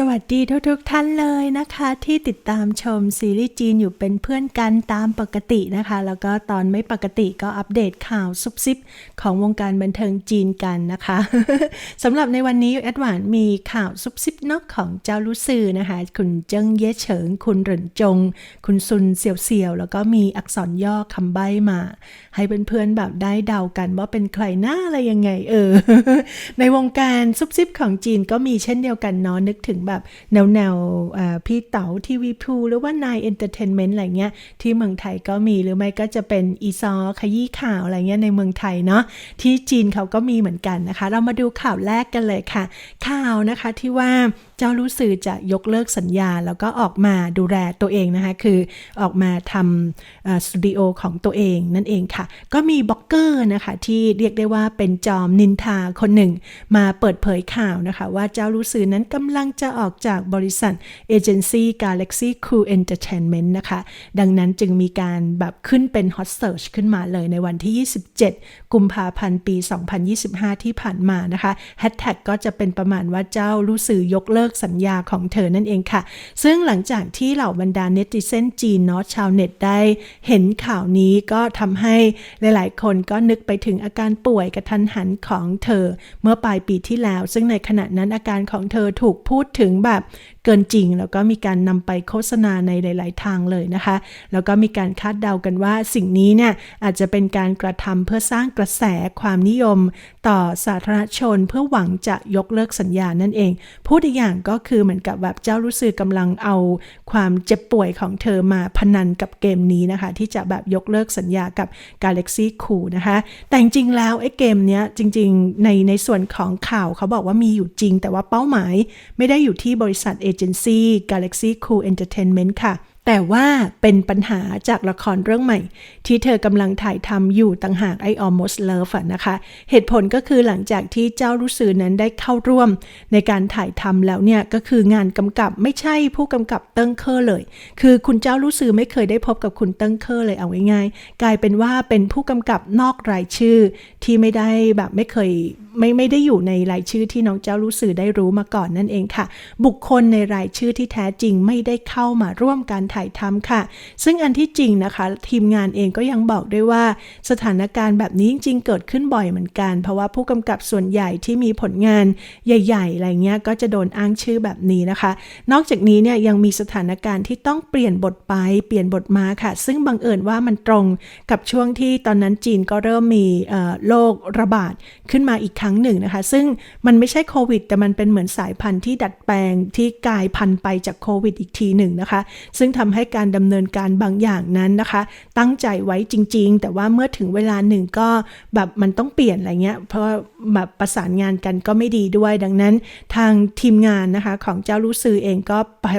สวัสดีทุกๆทท่านเลยนะคะ ที่ติดตามชมซีรีส์จีนอยู่เป็นเพื่อนกันตามปกตินะคะ แล้วก็ตอนไม่ปกติก็อัปเดตข่าวซุบซิบของวงการบันเทิงจีนกันนะคะสำหรับในวันนี้แอดวานมีข่าวซุบซิบนอกของเจ้ารู้ซือนะคะ คุณเจิ้งเย่เฉิง คุณเหรินจง คุณซุนเสี่ยวเสี่ยว แล้วก็มีอักษรย่อคำใบ้มา ให้เพื่อนๆแบบได้เดากันว่าเป็นใครหน้าอะไรยังไงเออในวงการซุบซิบของจีนก็มีเช่นเดียวกันเนาะนึกถึงแบบแนวแนวๆพี่เต๋าทีวีพูหรือว่านายเอนเตอร์เทนเมนต์อะไรเงี้ย ที่เมืองไทยก็มีหรือไม่ก็จะเป็นอีซอขยี้ข่าวอะไรเงี้ยในเมืองไทยเนาะที่จีนเขาก็มีเหมือนกันนะคะ เรามาดูข่าวแรกกันเลยค่ะ ข่าวนะคะที่ว่า เจ้ารู้สื่อจะยกเลิกสัญญา แล้วก็ออกมาดูแลตัวเองนะคะ คือออกมาทำสตูดิโอของตัวเองนั่นเองค่ะ ก็มีบล็อกเกอร์นะคะ ที่เรียกได้ว่าเป็นจอมนินทาคนหนึ่ง มาเปิดเผยข่าวนะคะ ว่าเจ้ารู้สื่อนั้นกำลังจะออกจากบริษัทเอเจนซี่ Galaxy Cool Entertainment นะคะ ดังนั้นจึงมีการแบบขึ้นเป็น Hot Search ขึ้นมาเลยในวันที่ 27 กุมภาพันธ์ปี 2025 ที่ผ่านมานะคะแฮชแท็กก็จะเป็นประมาณว่าเจ้ารู้สื่อยกเลิกสัญญาของเธอนั่นเองค่ะ ซึ่งหลังจากที่เหล่าบรรดาเนติเซนจีนเนาะชาวเน็ตได้เห็นข่าวนี้ก็ทำให้หลาย ๆ คนก็นึกไปถึงอาการป่วยกระทันหันของเธอ เมื่อปลายปีที่แล้ว ซึ่งในขณะนั้นอาการของเธอถูกพูดถึงแบบเกินจริง แล้วก็มีการนำไปโฆษณาในหลาย ๆ ทางเลยนะคะ แล้วก็มีการคาดเดากันว่าสิ่งนี้เนี่ยอาจจะเป็นการกระทำเพื่อสร้างกระแสความนิยม ต่อสาธารณชนเพื่อหวังจะยกเลิกสัญญานั่นเอง พูดอีกอย่างก็คือเหมือนกับแบบเจ้ารู้สึกกำลังเอาความเจ็บป่วยของเธอมาพนันกับเกมนี้นะคะ ที่จะแบบยกเลิกสัญญากับ Galaxy c o o นะคะ แต่จริงๆแล้วไอ้เกมเนี้ยจริงๆในในส่วนของข่าวเขาบอกว่ามีอยู่จริง แต่ว่าเป้าหมายไม่ได้อยู่ที่บริษัทเอเจนซี่ Galaxy c o o Entertainment ค่ะ แต่ว่าเป็นปัญหาจากละครเรื่องใหม่ ที่เธอกำลังถ่ายทำอยู่ต่างหากไอ Almost Love นะคะ เหตุผลก็คือหลังจากที่เจ้ารู้สื่อนั้นได้เข้าร่วม ในการถ่ายทำแล้วเนี่ย ก็คืองานกำกับไม่ใช่ผู้กำกับเติ้งเคอร์เลย คือคุณเจ้ารู้สื่อไม่เคยได้พบกับคุณเติ้งเคอร์เลยเอาง่ายๆ กลายเป็นว่าเป็นผู้กำกับนอกรายชื่อ ที่ไม่ได้แบบไม่เคยไม่ไม่ได้อยู่ในรายชื่อที่น้องเจ้ารู้สื่อได้รู้มาก่อนนั่นเองค่ะ บุคคลในรายชื่อที่แท้จริงไม่ได้เข้ามาร่วมการถ่ายทำค่ะ ซึ่งอันที่จริงนะคะ ทีมงานเองก็ยังบอกด้วยว่า สถานการณ์แบบนี้จริงๆเกิดขึ้นบ่อยเหมือนกัน เพราะว่าผู้กำกับส่วนใหญ่ที่มีผลงานใหญ่ ๆ อะไรเงี้ยก็จะโดนอ้างชื่อแบบนี้นะคะ นอกจากนี้เนี่ยยังมีสถานการณ์ที่ต้องเปลี่ยนบทไปเปลี่ยนบทมาค่ะ ซึ่งบังเอิญว่ามันตรงกับช่วงที่ตอนนั้นจีนก็เริ่มมีโรคระบาดขึ้นมาอีกครั้งหนึ่งนะคะ ซึ่งมันไม่ใช่โควิด แต่มันเป็นเหมือนสายพันธุ์ที่ดัดแปลงที่กลายพันธุ์ไปจากโควิดอีกทีหนึ่งนะคะ ซึ่งทำให้การดำเนินการบางอย่างนั้นนะคะ ตั้งใจไว้จริง ๆ แต่ว่าเมื่อถึงเวลาหนึ่งก็แบบมันต้องเปลี่ยนอะไรเงี้ย เพราะแบบประสานงานกันก็ไม่ดีด้วย ดังนั้นทางทีมงานนะคะของเจ้ารู้ซือเองก็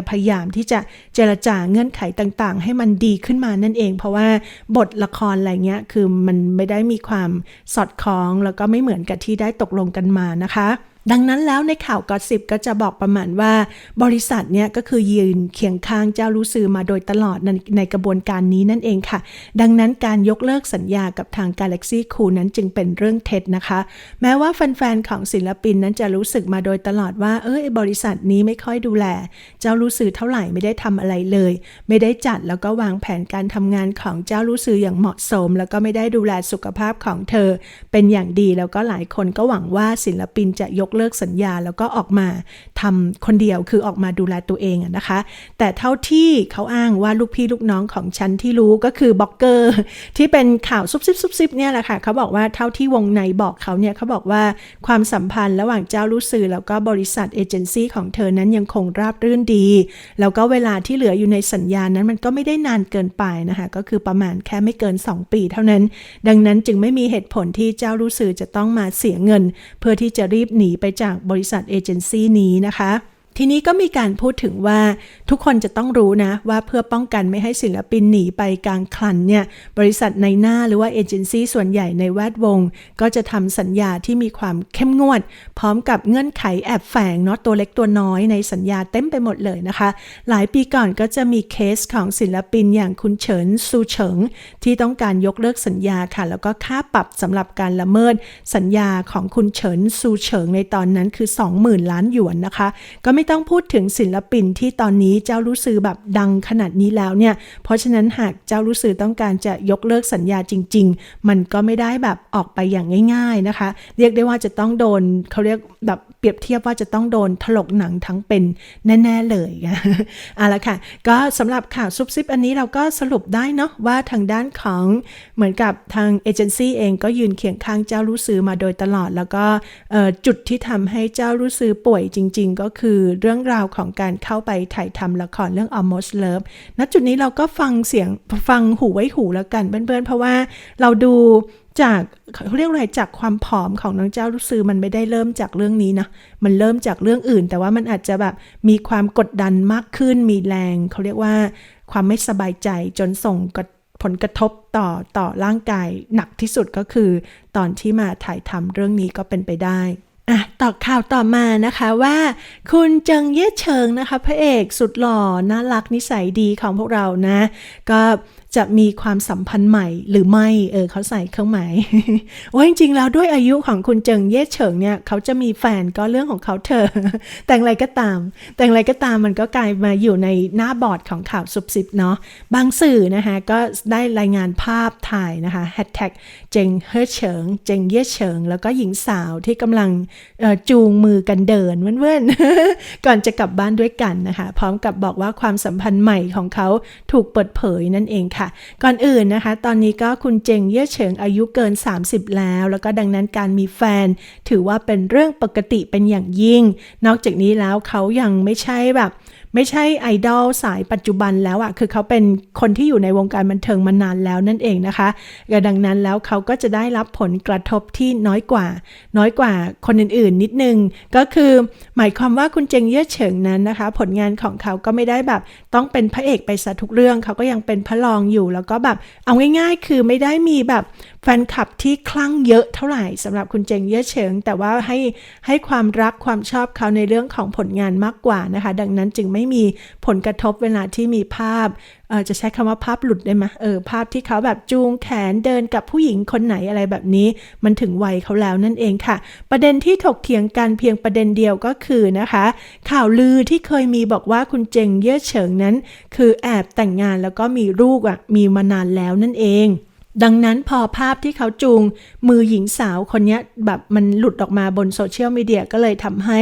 พยายามที่จะเจรจาเงื่อนไขต่างๆ ให้มันดีขึ้นมานั่นเอง เพราะว่าบทละครอะไรเงี้ยคือมันไม่ได้มีความสอดคล้องแล้วก็ไม่เหมือนกับที่ได้ตกลงกันมานะคะ ดังนั้นแล้วในข่าวกอสิบก็จะบอกประมาณว่า บริษัทเนี่ยก็คือยืนเคียงข้างเจ้ารู้ซือมาโดยตลอดในในกระบวนการนี้นั่นเองค่ะ ดังนั้นการยกเลิกสัญญากับทาง Galaxy Cool นั้นจึงเป็นเรื่องเท็จนะคะ แม้ว่าแฟนๆของศิลปินนั้นจะรู้สึกมาโดยตลอดว่า เออบริษัทนี้ไม่ค่อยดูแล เจ้ารู้ซือเท่าไหร่ไม่ได้ทำอะไรเลย ไม่ได้จัดแล้วก็วางแผนการทำงานของเจ้ารู้ซืออย่างเหมาะสม แล้วก็ไม่ได้ดูแลสุขภาพของเธอ เป็นอย่างดีแล้วก็หลายคนก็หวังว่าศิลปินจะยกเลิกสัญญา แล้วก็ออกมาทำคนเดียวคือออกมาดูแลตัวเองนะคะ แต่เท่าที่เขาอ้างว่าลูกพี่ลูกน้องของฉันที่รู้ก็คือบล็อกเกอร์ ที่เป็นข่าวซุบซิบซุบซิบเนี่ยแหละค่ะเขาบอกว่าเท่าที่วงในบอกเขาเนี่ยเขาบอกว่าความสัมพันธ์ระหว่างเจ้ารู้สื่อแล้วก็บริษัทเอเจนซี่ของเธอนั้นยังคงราบรื่นดี แล้วก็เวลาที่เหลืออยู่ในสัญญานั้นมันก็ไม่ได้นานเกินไปนะคะก็คือประมาณแค่ไม่เกิน 2 ปีเท่านั้น ดังนั้นจึงไม่มีเหตุผลที่เจ้ารู้สื่อจะต้องมาเสียเงิน เพื่อที่จะรีบหนีไปจากบริษัทเอเจนซี่นี้นะคะ ทีนี้ก็มีการพูดถึงว่าทุกคนจะต้องรู้นะ ว่าเพื่อป้องกันไม่ให้ศิลปินหนีไปกลางคลันเนี่ย บริษัทในหน้าหรือว่าเอเจนซี่ส่วนใหญ่ในแวดวง ก็จะทำสัญญาที่มีความเข้มงวด พร้อมกับเงื่อนไขแอบแฝงเนาะตัวเล็กตัวน้อยในสัญญาเต็มไปหมดเลยนะคะ หลายปีก่อนก็จะมีเคสของศิลปินอย่างคุณเฉินซูเฉิง ที่ต้องการยกเลิกสัญญาค่ะ แล้วก็ค่าปรับสำหรับการละเมิด สัญญาของคุณเฉินซูเฉิงในตอนนั้นคือ 20,000 ล้านหยวนนะคะ ก็ไม่ต้องพูดถึงศิลปินที่ตอนนี้เจ้ารู้สือแบบดังขนาดนี้แล้วเนี่ย เพราะฉะนั้นหากเจ้ารู้สือต้องการจะยกเลิกสัญญาจริง ๆ มันก็ไม่ได้แบบออกไปอย่างง่าย ๆนะคะ เรียกได้ว่าจะต้องโดนเขาเรียกแบบ รียบเทียบว่าจะต้องโดนถลกหนังทั้งเป็นแน่ ๆ เลยเอาละค่ะ ก็สำหรับข่าวซุบซิบอันนี้เราก็สรุปได้เนาะว่าทางด้านของเหมือนกับทางเอเจนซี่เองก็ยืนเคียงข้างเจ้ารู้ซื้อมาโดยตลอด แล้วก็จุดที่ทำให้เจ้ารู้ซื้อป่วยจริง ๆ ก็คือเรื่องราวของการเข้าไปถ่ายทำละครเรื่อง Almost Love ณจุดนี้เราก็ฟังเสียงฟังหูไว้หูแล้วกันเพื่อนๆเพราะว่าเราดู จากเขาเรียกอะไรจากความผอมของน้องเจ้าลูกซื้อมันไม่ได้เริ่มจากเรื่องนี้นะมันเริ่มจากเรื่องอื่น แต่ว่ามันอาจจะแบบมีความกดดันมากขึ้น มีแรงเขาเรียกว่าความไม่สบายใจจนส่งผลกระทบต่อต่อร่างกายหนักที่สุดก็คือ ตอนที่มาถ่ายทำเรื่องนี้ก็เป็นไปได้อะต่อข่าวต่อมานะคะว่า คุณเจิงเย่เฉิงนะคะ พระเอกสุดหล่อน่ารักนิสัยดีของพวกเรานะ ก็จะมีความสัมพันธ์ใหม่หรือไม่เออเขาใส่เครื่องหมายว่าจริงๆแล้วด้วยอายุของคุณเจิงเย่เฉิงเนี่ยเขาจะมีแฟนก็เรื่องของเขาเถอแต่งอะไรก็ตาม แต่งอะไรก็ตามมันก็กลายมาอยู่ในหน้าบอร์ดของข่าวสุบสิบเนาะบางสื่อนะคะก็ได้รายงานภาพถ่ายนะคะแฮชแท็กเจงเฮเฉิงเจงเย่เฉิง แล้วก็หญิงสาวที่กำลังจูงมือกันเดินเว้นๆก่อนจะกลับบ้านด้วยกันนะคะ พร้อมกับบอกว่าความสัมพันธ์ใหม่ของเขาถูกเปิดเผยนั่นเองค่ะก่อนอื่นนะคะ ตอนนี้ก็คุณเจงเย่เฉิงอายุเกิน 30 แล้ว แล้วก็ดังนั้นการมีแฟน ถือว่าเป็นเรื่องปกติเป็นอย่างยิ่ง นอกจากนี้แล้วเขายังไม่ใช่แบบไม่ใช่ไอดอลสายปัจจุบันแล้วอะคือเขาเป็นคนที่อยู่ในวงการบันเทิงมานานแล้วนั่นเองนะคะดังนั้นแล้วเขาก็จะได้รับผลกระทบที่น้อยกว่า น้อยกว่าคนอื่นๆ นิดนึง ก็คือหมายความว่าคุณเจงเย่เฉิงนั้นนะคะ ผลงานของเขาก็ไม่ได้แบบต้องเป็นพระเอกไปซะทุกเรื่อง เขาก็ยังเป็นพระรองอยู่แล้วก็แบบเอาง่าย ๆ คือไม่ได้มีแบบ ฟนคลับที่คลั่งเยอะเท่าไหร่สำหรับคุณเจงเย่เฉิง แต่ว่าให้ให้ความรักความชอบเขาในเรื่องของผลงานมากกว่านะคะ ดังนั้นจึงไม่มีผลกระทบเวลาที่มีภาพเออจะใช้คำว่าภาพหลุดได้ไหมเออภาพที่เขาแบบจูงแขนเดินกับผู้หญิงคนไหนอะไรแบบนี้ มันถึงวัยเขาแล้วนั่นเองค่ะ ประเด็นที่ถกเถียงกันเพียงประเด็นเดียวก็คือนะคะ ข่าวลือที่เคยมีบอกว่าคุณเจงเย่เฉิงนั้น คือแอบแต่งงานแล้วก็มีลูกอะมีมานานแล้วนั่นเอง ดังนั้นพอภาพที่เขาจูงมือหญิงสาวคนนี้แบบมันหลุดออกมาบนโซเชียลมีเดียก็เลยทำให้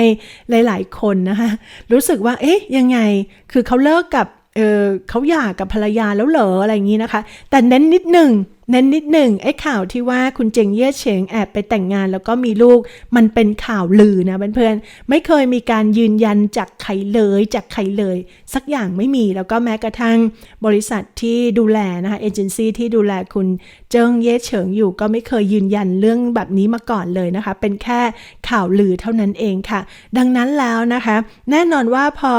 หลาย ๆ คนนะคะ รู้สึกว่า เอ๊ะ ยังไง คือเขาเลิกกับเออเขาหย่ากับภรรยาแล้วเหรออะไรอย่างนี้นะคะ แต่เน้นนิดหนึ่ง เน้นนิดหนึ่งไอ้ข่าวที่ว่าคุณเจงเย่เฉงแอบไปแต่งงานแล้วก็มีลูก มันเป็นข่าวลือนะเพื่อนๆไม่เคยมีการยืนยันจากใครเลยจากใครเลย สักอย่างไม่มีแล้วก็แม้กระทั่งบริษัทที่ดูแลนะคะเอเจนซี่ที่ดูแลคุณเจิงเย่เฉิงอยู่ก็ไม่เคยยืนยันเรื่องแบบนี้มาก่อนเลยนะคะ เป็นแค่ข่าวลือเท่านั้นเองค่ะ ดังนั้นแล้วนะคะ แน่นอนว่าพอ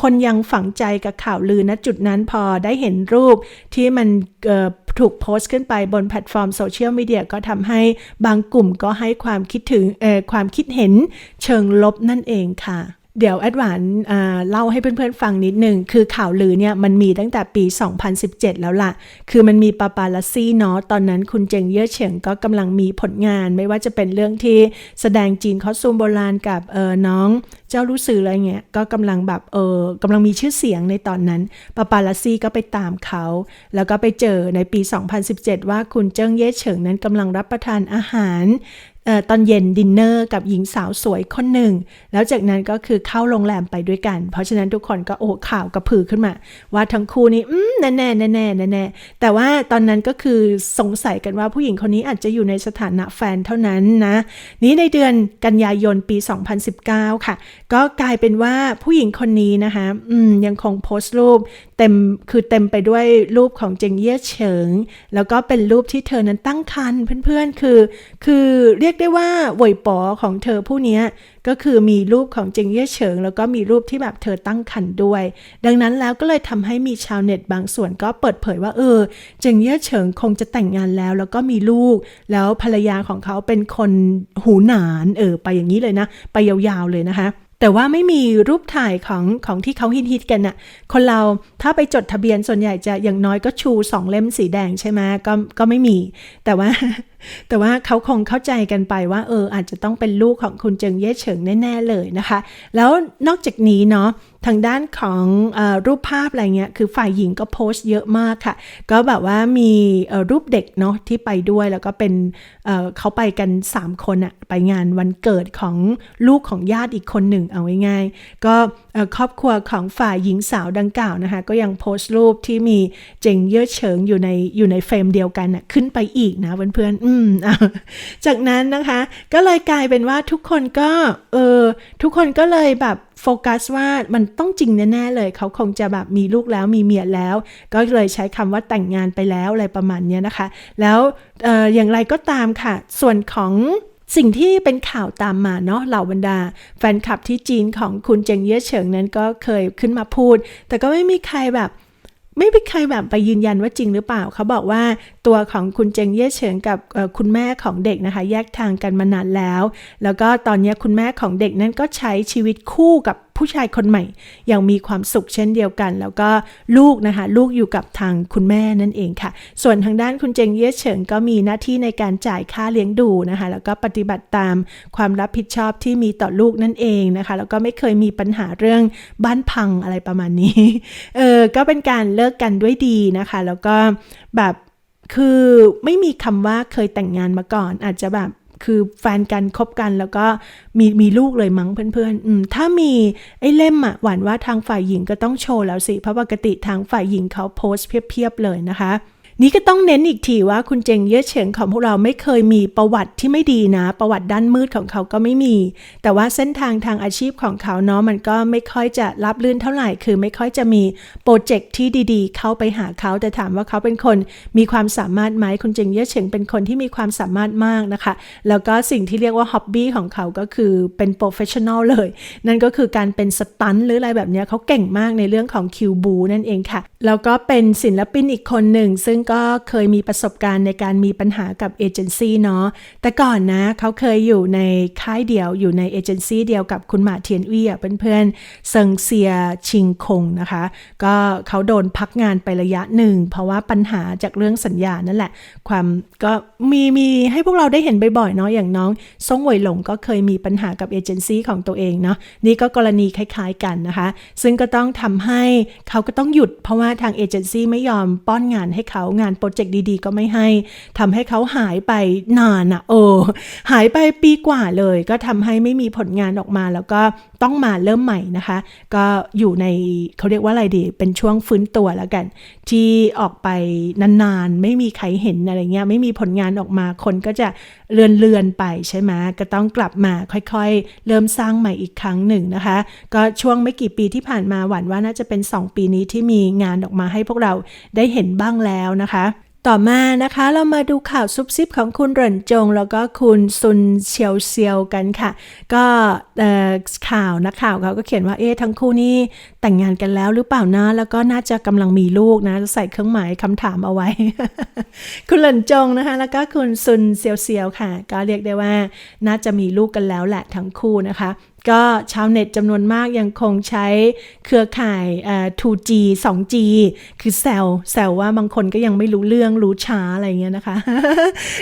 คนยังฝังใจกับข่าวลือณจุดนั้นพอได้เห็นรูปที่มันถูกโพสต์ขึ้นไปบนแพลตฟอร์มโซเชียลมีเดียก็ทำให้บางกลุ่มก็ให้ความคิดถึงความคิดเห็นเชิงลบนั่นเองค่ะ เดี๋ยวแอดวานเล่าให้เพื่อนๆฟังนิดหนึ่งคือข่าวลือเนี่ยมันมีตั้งแต่ปี 2017 แล้วล่ะ คือมันมีปาปาลัสซี่เนาะ ตอนนั้นคุณเจงเย่เฉิงก็กำลังมีผลงาน ไม่ว่าจะเป็นเรื่องที่แสดงจีนคอสตูมโบราณกับเออน้องเจ้ารู้สื่ออะไรเงี้ย ก็กำลังแบบเออกำลังมีชื่อเสียงในตอนนั้นปาปาลัสซี่ก็ไปตามเขา แล้วก็ไปเจอในปี 2017 ว่าคุณเจิ้งเย่เฉิงนั้นกำลังรับประทานอาหาร ตอนเย็นดินเนอร์กับหญิงสาวสวยคนหนึ่ง แล้วจากนั้นก็คือเข้าโรงแรมไปด้วยกัน เพราะฉะนั้นทุกคนก็โอ้ข่าวกระพือขึ้นมา ว่าทั้งคู่นี้อืม แน่แน่แน่แน่แน่แต่ว่าตอนนั้นก็คือสงสัยกันว่าผู้หญิงคนนี้อาจจะอยู่ในสถานะแฟนเท่านั้นนะ นี้ในเดือนกันยายนปี 2019 ค่ะ ก็กลายเป็นว่าผู้หญิงคนนี้นะคะอืมยังคงโพสต์รูปเต็มคือเต็มไปด้วยรูปของเจงเย่เฉิง แล้วก็เป็นรูปที่เธอนั้นตั้งครรภ์เพื่อนๆ คือ คือเรียกได้ว่าหวยป๋อของเธอผู้นี้ก็คือมีรูปของเจงเย่เฉิง แล้วก็มีรูปที่แบบเธอตั้งครรภ์ด้วย ดังนั้นแล้วก็เลยทำให้มีชาวเน็ตบางส่วนก็เปิดเผยว่าเออเจงเย่เฉิงคงจะแต่งงานแล้ว แล้วก็มีลูก แล้วภรรยาของเขาเป็นคนหูหนานเออไปอย่างนี้เลยนะ ไปยาวๆเลยนะคะแต่ว่าไม่มีรูปถ่ายของของที่เขาฮิตฮิตกันน่ะ คนเราถ้าไปจดทะเบียนส่วนใหญ่จะอย่างน้อยก็ชูสองเล่มสีแดงใช่ไหมก็ก็ไม่มี แต่ว่า แต่ว่าเขาคงเข้าใจกันไปว่าเอออาจจะต้องเป็นลูกของคุณเจิงเย่เฉิงแน่ ๆ เลยนะคะ แล้วนอกจากนี้เนาะทางด้านของอรูปภาพอะไรเงี้ยคือฝ่ายหญิงก็โพสต์เยอะมากค่ะ ก็แบบว่ามีรูปเด็กเนาะที่ไปด้วยแล้วก็เป็นเเขาไปกัน 3 คนอะไปงานวันเกิดของลูกของญาติอีกคนหนึ่งเอาง่ายๆก็ครอบครัวของฝ่ายหญิงสาวดังกล่าวนะคะ ก็ยังโพสต์รูปที่มีเจงเย่อเฉิงอยู่ในอยู่ในเฟรมเดียวกันอะขึ้นไปอีกนะเพื่อนๆอืมอจากนั้นนะคะ ก็เลยกลายเป็นว่าทุกคนก็เออทุกคนก็เลยแบบโฟกัสว่ามันต้องจริงแน่ๆเลย เขาคงจะแบบมีลูกแล้วมีเมียแล้ว ก็เลยใช้คำว่าแต่งงานไปแล้วอะไรประมาณนี้นะคะ แล้วอออย่างไรก็ตามค่ะ ส่วนของ สิ่งที่เป็นข่าวตามมาเนาะเหล่าบรรดา แฟนคลับที่จีนของคุณเจงเย่เฉิงนั้นก็เคยขึ้นมาพูด แต่ก็ไม่มีใครแบบไม่มีใครแบบไปยืนยันว่าจริงหรือเปล่า เขาบอกว่าตัวของคุณเจงเย่เฉิงกับคุณแม่ของเด็กนะคะ แยกทางกันมานานแล้ว แล้วก็ตอนนี้คุณแม่ของเด็กนั้นก็ใช้ชีวิตคู่กับ ผู้ชายคนใหม่อย่างมีความสุขเช่นเดียวกัน แล้วก็ลูกนะคะลูกอยู่กับทางคุณแม่นั่นเองค่ะ ส่วนทางด้านคุณเจงเย่เฉิงก็มีหน้าที่ในการจ่ายค่าเลี้ยงดูนะคะแล้วก็ปฏิบัติตามความรับผิดชอบที่มีต่อลูกนั่นเองนะคะ แล้วก็ไม่เคยมีปัญหาเรื่องบ้านพังอะไรประมาณนี้เออก็เป็นการเลิกกันด้วยดีนะคะ แล้วก็แบบคือไม่มีคำว่าเคยแต่งงานมาก่อน อาจจะแบบ คือแฟนกันคบกันแล้วก็มีมีลูกเลยมั้งเพื่อนๆอืมถ้ามีไอ้เล่มอะหวานว่าทางฝ่ายหญิงก็ต้องโชว์แล้วสิ เพราะปกติทางฝ่ายหญิงเขาโพสต์เพียบๆเลยนะคะ นี่ก็ต้องเน้นอีกทีว่าคุณเจงเย่เฉิงของพวกเราไม่เคยมีประวัติที่ไม่ดีนะ ประวัติด้านมืดของเขาก็ไม่มี แต่ว่าเส้นทางทางอาชีพของเขาเนาะมันก็ไม่ค่อยจะรับลื่นเท่าไหร่ คือไม่ค่อยจะมีโปรเจกต์ที่ดีๆ เข้าไปหาเขาแต่ถามว่าเขาเป็นคนมีความสามารถไหมคุณเจงเย่เฉิงเป็นคนที่มีความสามารถมากนะคะ แล้วก็สิ่งที่เรียกว่าฮ็อบบี้ของเขาก็คือเป็นโปรเฟชชั่นอลเลย นั่นก็คือการเป็นสตันหรืออะไรแบบนี้เขาเก่งมากในเรื่องของคิวบูนั่นเองค่ะแล้วก็เป็นศิลปินอีกคนหนึ่งซึ่งก็เคยมีประสบการณ์ในการมีปัญหากับเอเจนซี่เนาะแต่ก่อนนะเขาเคยอยู่ในค่ายเดียวอยู่ในเอเจนซี่เดียวกับคุณหมาเทียนวี่เพื่อนๆเซิงเซียชิงคงนะคะ ก็เขาโดนพักงานไประยะหนึ่ง เพราะว่าปัญหาจากเรื่องสัญญานั่นแหละ ความก็มีมีให้พวกเราได้เห็นบ่อยๆเนาะอย่างน้องซ่งหวยหลงก็เคยมีปัญหากับเอเจนซี่ของตัวเองเนาะนี่ก็กรณีคล้ายๆกันนะคะ ซึ่งก็ต้องทำให้เขาก็ต้องหยุดเพราะว่าทางเอเจนซี่ไม่ยอมป้อนงานให้เขางานโปรเจกต์ดีๆ ก็ไม่ให้ทำให้เขาหายไปนานอะโอ้หายไปปีกว่าเลย ก็ทำให้ไม่มีผลงานออกมา แล้วก็ต้องมาเริ่มใหม่นะคะ ก็อยู่ในเขาเรียกว่าอะไรดี เป็นช่วงฟื้นตัวแล้วกัน ที่ออกไปนานๆ ไม่มีใครเห็นอะไรเงี้ยไม่มีผลงานออกมาคนก็จะเลือนเลือนๆไปใช่ไหมก็ต้องกลับมาค่อยๆ เริ่มสร้างใหม่อีกครั้งหนึ่งนะคะ ก็ช่วงไม่กี่ปีที่ผ่านมาหวันว่าน่าจะเป็น 2 ปีนี้ที่มีงานออกมาให้พวกเราได้เห็นบ้างแล้วนะคะ ต่อมานะคะเรามาดูข่าวซุบซิบของคุณเหรินจง แล้วก็คุณซุนเซียวเซียวกันค่ะ ก็ข่าวนะข่าวเขาก็เขียนว่าเอ๊ะทั้งคู่นี่แต่งงานกันแล้วหรือเปล่านะแล้วก็น่าจะกำลังมีลูกนะใส่เครื่องหมายคำถามเอาไว้ คุณเหรินจงนะคะ แล้วก็คุณซุนเซียวเซียวค่ะ ก็เรียกได้ว่าน่าจะมีลูกกันแล้วแหละทั้งคู่นะคะ ก็ชาวเน็ตจำนวนมากยังคงใช้เครือข่าย 2G 2G คือแซวแซวว่าบางคนก็ยังไม่รู้เรื่องรู้ช้าอะไรเงี้ยนะคะ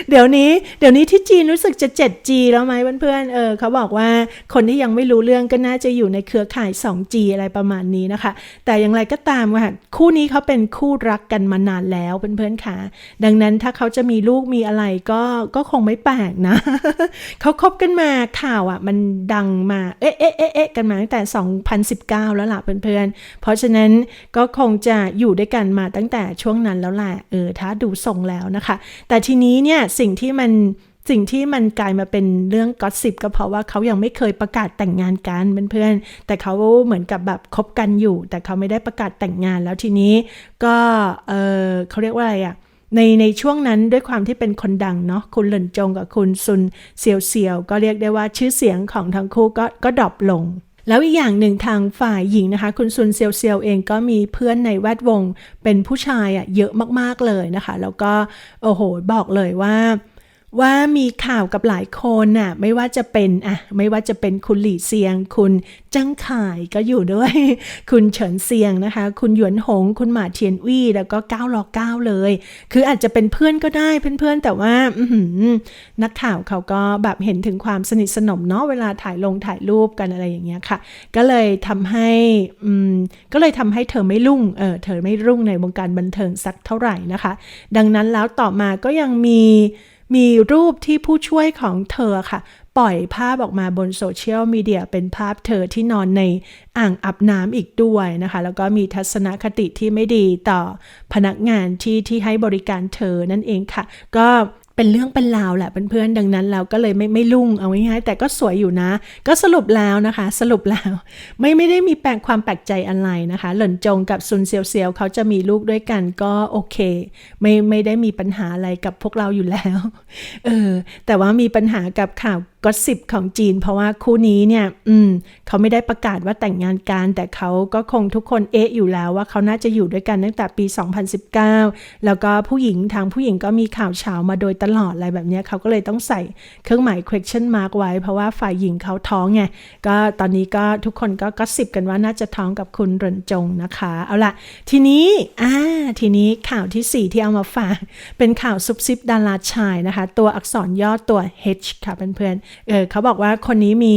เดี๋ยวนี้เดี๋ยวนี้ที่จีนรู้สึกจะ 7G แล้วไหมเพื่อนๆเออเขาบอกว่าคนที่ยังไม่รู้เรื่องก็น่าจะอยู่ในเครือข่าย 2G อะไรประมาณนี้นะคะ แต่อย่างไรก็ตามค่ะคู่นี้เขาเป็นคู่รักกันมานานแล้วเพื่อนๆค่ะ ดังนั้นถ้าเขาจะมีลูกมีอะไรก็ก็คงไม่แปลกนะเขาคบกันมาข่าวอะมันดังมาเอ๊ะเอ๊ะเอ๊ะเอ๊ะกันมาตั้งแต่ 2019 แล้วล่ะเพื่อนๆ เพราะฉะนั้นก็คงจะอยู่ด้วยกันมาตั้งแต่ช่วงนั้นแล้วแหละเออถ้าดูทรงแล้วนะคะ แต่ทีนี้เนี่ยสิ่งที่มันสิ่งที่มันกลายมาเป็นเรื่องก็อสิบก็เพราะว่าเขายังไม่เคยประกาศแต่งงานกันเพื่อนๆแต่เขาเหมือนกับแบบคบกันอยู่ แต่เขาไม่ได้ประกาศแต่งงานแล้วทีนี้ก็เออเขาเรียกว่าอะไรอะ ในในช่วงนั้นด้วยความที่เป็นคนดังเนาะคุณหลินจงกับคุณซุนเซียวเซียวก็เรียกได้ว่าชื่อเสียงของทั้งคู่ก็ก็ดรอปลง แล้วอีกอย่างหนึ่งทางฝ่ายหญิงนะคะ คุณซุนเซียวเซียวเองก็มีเพื่อนในแวดวงเป็นผู้ชายอะ่ะเยอะมากๆเลยนะคะ แล้วก็โอ้โหบอกเลยว่า ว่ามีข่าวกับหลายคนน่ะไม่ว่าจะเป็นอะไม่ว่าจะเป็นคุณหลี่เซียง คุณจังข่ายก็อยู่ด้วย คุณเฉินเซียงนะคะ คุณหยวนหง คุณหมาเทียนวี่แล้วก็ก้าวลอก้าวเลย คืออาจจะเป็นเพื่อนก็ได้เพื่อนๆ แต่ว่าอืนักข่าวเขาก็แบบเห็นถึงความสนิทสนมเนาะเวลาถ่ายลงถ่ายรูปกันอะไรอย่างเงี้ยค่ะ ก็เลยทำให้อืมก็เลยทำให้เธอไม่รุ่งเออเธอไม่รุ่งในวงการบันเทิงสักเท่าไหร่นะคะ ดังนั้นแล้วต่อมาก็ยังมี มีรูปที่ผู้ช่วยของเธอค่ะ ปล่อยภาพออกมาบนโซเชียลมีเดียเป็นภาพเธอที่นอนในอ่างอาบน้ำอีกด้วยนะคะ แล้วก็มีทัศนคติที่ไม่ดีต่อพนักงานที่ที่ให้บริการเธอนั่นเองค่ะ ก็ เป็นเรื่องเป็นราวแหละเพื่อนๆดังนั้นเราก็เลยไม่ไม่ลุ่งเอาง่ายๆแต่ก็สวยอยู่นะ ก็สรุปแล้วนะคะ สรุปแล้ว ไม่ไม่ได้มีแปลกความแปลกใจอะไรนะคะ หล่นจงกับซุนเซียวเซียวเขาจะมีลูกด้วยกันก็โอเค ไม่ไม่ได้มีปัญหาอะไรกับพวกเราอยู่แล้วเออแต่ว่ามีปัญหากับข่าว ก็สิบของจีน เพราะว่าคู่นี้เนี่ย อืม เขาไม่ได้ประกาศว่าแต่งงานกัน แต่เขาก็คงทุกคนเอะอยู่แล้วว่าเขาน่าจะอยู่ด้วยกันตั้งแต่ปี 2019 แล้วก็ผู้หญิงทางผู้หญิงก็มีข่าวเช้ามาโดยตลอดอะไรแบบนี้เขาก็เลยต้องใส่เครื่องหมาย question mark ไว้ เพราะว่าฝ่ายหญิงเขาท้องไง ก็ตอนนี้ก็ทุกคนก็ก็สิบกันว่าน่าจะท้องกับคุณเรินจงนะคะ เอาล่ะทีนี้ อ่า ทีนี้ข่าวที่ 4 ที่เอามาฝาก เป็นข่าวซุบซิบดาราชายนะคะ ตัวอักษรย่อตัว H ค่ะเพื่อนๆเออเขาบอกว่าคนนี้มี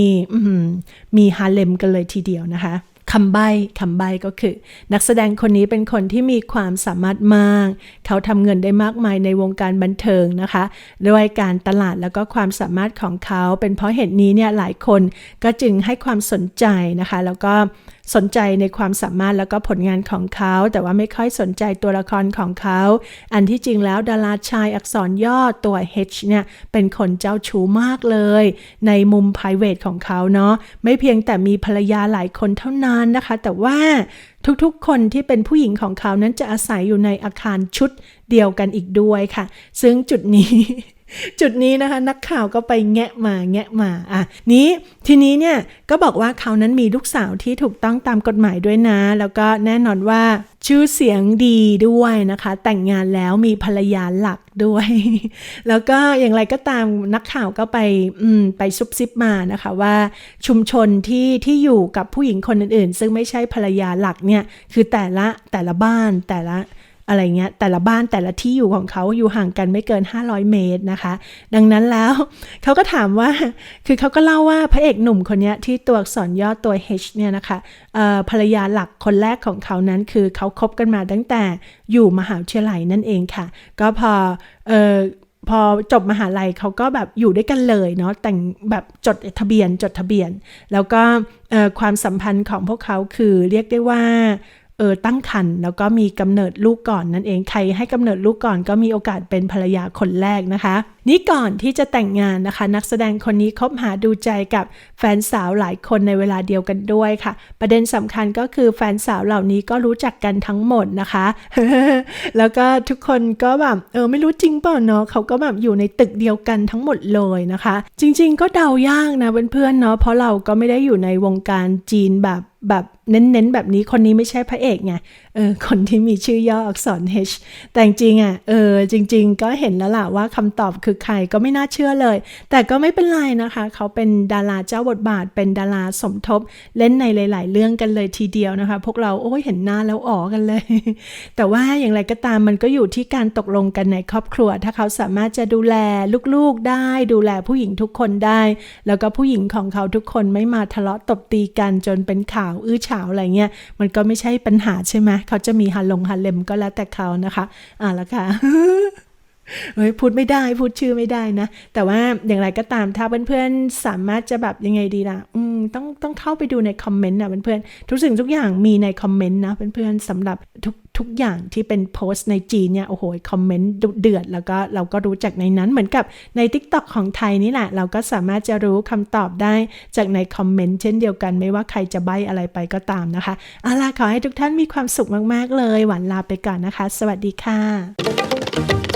มีฮาเลมกันเลยทีเดียวนะคะคำใบ้คำใบ้ก็คือ นักแสดงคนนี้เป็นคนที่มีความสามารถมาก เขาทำเงินได้มากมายในวงการบันเทิงนะคะ ด้วยการตลาดแล้วก็ความสามารถของเขา เป็นเพราะเหตุนี้เนี่ยหลายคนก็จึงให้ความสนใจนะคะ แล้วก็สนใจในความสามารถแล้วก็ผลงานของเขา แต่ว่าไม่ค่อยสนใจตัวละครของเขา อันที่จริงแล้วดาราชายอักษรย่อตัว H เนี่ยเป็นคนเจ้าชู้มากเลย ในมุม p r i v a t ของเขาเนาะไม่เพียงแต่มีภรรยาหลายคนเท่านั้นนะคะ แต่ว่าทุกๆ คนที่เป็นผู้หญิงของเขานั้นจะอาศัยอยู่ในอาคารชุดเดียวกันอีกด้วยค่ะ ซึ่งจุดนี้ จุดนี้นะคะ นักข่าวก็ไปแงะมาแงะมาอะนี้ทีนี้เนี่ยก็บอกว่าเขานั้นมีลูกสาวที่ถูกต้องตามกฎหมายด้วยนะ แล้วก็แน่นอนว่าชื่อเสียงดีด้วยนะคะ แต่งงานแล้วมีภรรยาหลักด้วย แล้วก็อย่างไรก็ตามนักข่าวก็ไปอืมไปซุบซิบมานะคะว่าชุมชนที่ที่อยู่กับผู้หญิงคนอื่นๆ ซึ่งไม่ใช่ภรรยาหลักเนี่ยคือแต่ละแต่ละบ้านแต่ละ อะไรเงี้ยแต่ละบ้านแต่ละที่อยู่ของเขาอยู่ห่างกันไม่เกิน 500 เมตรนะคะ ดังนั้นแล้วเขาก็ถามว่าคือเขาก็เล่าว่าพระเอกหนุ่มคนนี้ที่ตัวอักษรย่อตัว H เนี่ยนะคะภรรยาหลักคนแรกของเขานั้นคือเขาคบกันมาตั้งแต่อยู่มหาวิทยาลัยนั่นเองค่ะ ก็พอออพอจบมหาลัยเขาก็แบบอยู่ด้วยกันเลยเนาะแต่งแบบจดทะเบียนจดทะเบียน แล้วก็ความสัมพันธ์ของพวกเขาคือเรียกได้ว่า ออตั้งครรภ์แล้วก็มีกำเนิดลูกก่อนนั่นเองใครให้กำเนิดลูกก่อนก็มีโอกาสเป็นภรรยาคนแรกนะคะ นี่ก่อนที่จะแต่งงานนะคะ นักแสดงคนนี้คบหาดูใจกับแฟนสาวหลายคนในเวลาเดียวกันด้วยค่ะ ประเด็นสำคัญก็คือแฟนสาวเหล่านี้ก็รู้จักกันทั้งหมดนะคะ แล้วก็ทุกคนก็แบบเออไม่รู้จริงเปล่าเนาะเขาก็แบบอยู่ในตึกเดียวกันทั้งหมดเลยนะคะ จริง ๆ ก็เดายากนะเพื่อนๆเนาะเพราะเราก็ไม่ได้อยู่ในวงการจีนแบบแบบ เน้นๆแบบนี้คนนี้ไม่ใช่พระเอกไงเออคนที่มีชื่อย่ออักษร H แต่จริงอะเออจริง ๆ ก็เห็นแล้วล่ะว่าคำตอบคือใครก็ไม่น่าเชื่อเลย แต่ก็ไม่เป็นไรนะคะ เขาเป็นดาราเจ้าบทบาท เป็นดาราสมทบเล่นในหลาย ๆ เรื่องกันเลยทีเดียวนะคะ พวกเราโอ้ยเห็นหน้าแล้วอ๋อกันเลย แต่ว่าอย่างไรก็ตามมันก็อยู่ที่การตกลงกันในครอบครัว ถ้าเขาสามารถจะดูแลลูกๆได้ ดูแลผู้หญิงทุกคนได้ แล้วก็ผู้หญิงของเขาทุกคนไม่มาทะเลาะตบตีกันจนเป็นข่าวอื้อฉาวอะไรเงี้ยมันก็ไม่ใช่ปัญหาใช่ไหมเขาจะมีฮาลงฮาเลมก็แล้วแต่เขานะคะอ่าละค่ะ เฮ้ยพูดไม่ได้พูดชื่อไม่ได้นะ แต่ว่าอย่างไรก็ตามถ้าเพื่อนๆสามารถจะแบบยังไงดีล่ะ อืมต้องต้องเข้าไปดูในคอมเมนต์นะเพื่อนๆทุกสิ่งทุกอย่างมีในคอมเมนต์นะเพื่อนๆสำหรับทุกทุกอย่างที่เป็นโพสต์ในจีนเนี่ยโอ้โหคอมเมนต์เดือด แล้วก็เราก็รู้จากในนั้นเหมือนกับใน t ิ k t o k ของไทยนี่แหละ เราก็สามารถจะรู้คำตอบได้จากในคอมเมนต์เช่นเดียวกันไม่ว่าใครจะใบอะไรไปก็ตามนะคะเอาล่ะขอให้ทุกท่านมีความสุขมากๆเลย หวานลาไปก่อนนะคะ สวัสดีค่ะ